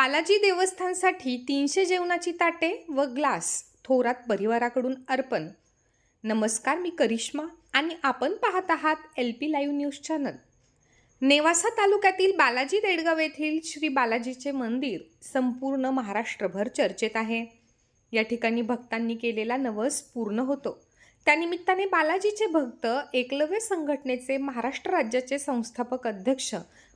बालाजी देवस्थानसाठी तीनशे जेवणाची ताटे व ग्लास थोरात परिवाराकडून अर्पण. नमस्कार मी करिश्मा आणि आपण पाहत आहात L P live news channel. Nevasa तालुक्यातील बालाजी देडगाव येथील श्री बालाजीचे मंदिर संपूर्ण महाराष्ट्रभर चर्चेत आहे. या ठिकाणी भक्तांनी केलेला नवस पूर्ण होतो. त्यानिमित्ताने बालाजीचे भक्त एकलव्य संघटनेचे महाराष्ट्र राज्याचे संस्थापक अध्यक्ष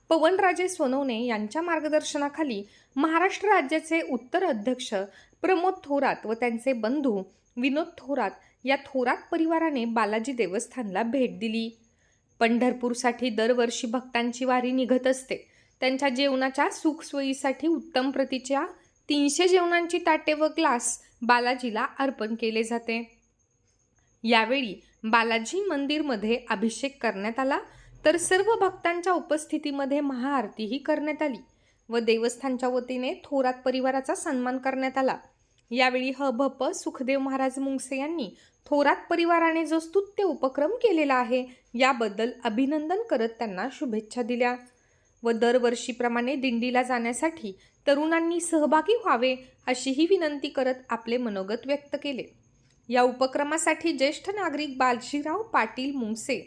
पवनराजे सोनवणे यांच्या मार्गदर्शनाखाली महाराष्ट्र राज्याचे उत्तर अध्यक्ष प्रमोद थोरात व त्यांचे बंधू विनोद थोरात या थोरात परिवाराने बालाजी देवस्थानला भेट दिली. पंढरपूरसाठी दरवर्षी भक्तांची वारी निघत असते. त्यांच्या जेवणाच्या सुखसोयीसाठी उत्तम प्रतीच्या तीनशे जेवणांची ताटे व ग्लास बालाजीला अर्पण केले जाते. यावेळी बालाजी मंदिरमध्ये अभिषेक करण्यात आला. तर सर्व भक्तांच्या उपस्थितीमध्ये महाआरतीही करण्यात आली व देवस्थानच्या वतीने थोरात परिवाराचा सन्मान करण्यात आला. यावेळी ह भ प सुखदेव महाराज मुंगसे यांनी थोरात परिवाराने जो स्तुत्य उपक्रम केलेला आहे याबद्दल अभिनंदन करत त्यांना शुभेच्छा दिल्या व दरवर्षीप्रमाणे दिंडीला जाण्यासाठी तरुणांनी सहभागी व्हावे अशीही विनंती करत आपले मनोगत व्यक्त केले. या उपक्रमासाठी ज्येष्ठ नागरिक बालशीराव पाटील मुंगसे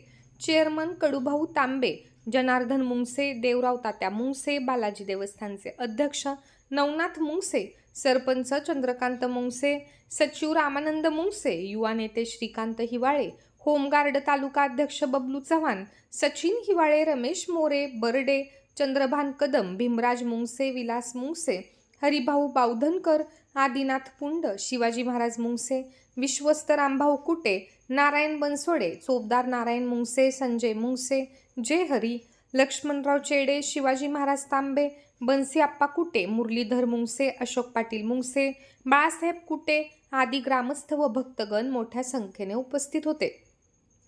चेअरमन कडूभाऊ तांबे जनार्दन मुंगसे देवराव तात्या मुंगसे बालाजी देवस्थानचे अध्यक्ष नवनाथ मुंगसे सरपंच चंद्रकांत मुंगसे सचिव रामानंद मुंगसे युवा नेते श्रीकांत हिवाळे होमगार्ड तालुका अध्यक्ष बबलू चव्हाण सचिन हिवाळे रमेश मोरे बर्डे चंद्रभान कदम भीमराज मुंगसे विलास मुंगसे हरिभाऊ बावधनकर आदिनाथ पुंड शिवाजी महाराज मुंगसे विश्वस्त रामभाऊ कुटे नारायण बनसोडे चोपदार नारायण मुंगसे संजय मुंगसे जय हरी लक्ष्मणराव चेडे शिवाजी महाराज तांबे बन्सी आप्पा कुटे मुरलीधर मुंगसे अशोक पाटील मुंगसे बाळासाहेब कुटे आदी ग्रामस्थ व भक्तगण मोठ्या संख्येने उपस्थित होते.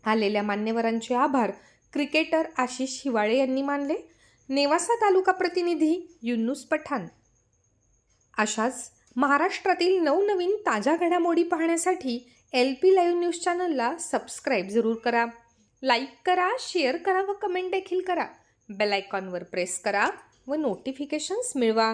आलेल्या मान्यवरांचे आभार क्रिकेटर आशिष हिवाळे यांनी मानले. नेवासा तालुका प्रतिनिधी युन्नुस पठाण. अशाच महाराष्ट्रातील नवनवीन ताज्या घडामोडी पाहण्यासाठी एल पी लाईव्ह न्यूज चॅनलला सबस्क्राईब जरूर करा. लाईक करा शेअर करा व कमेंट देखील करा. बेल आयकॉनवर प्रेस करा व नोटिफिकेशन्स मिळवा.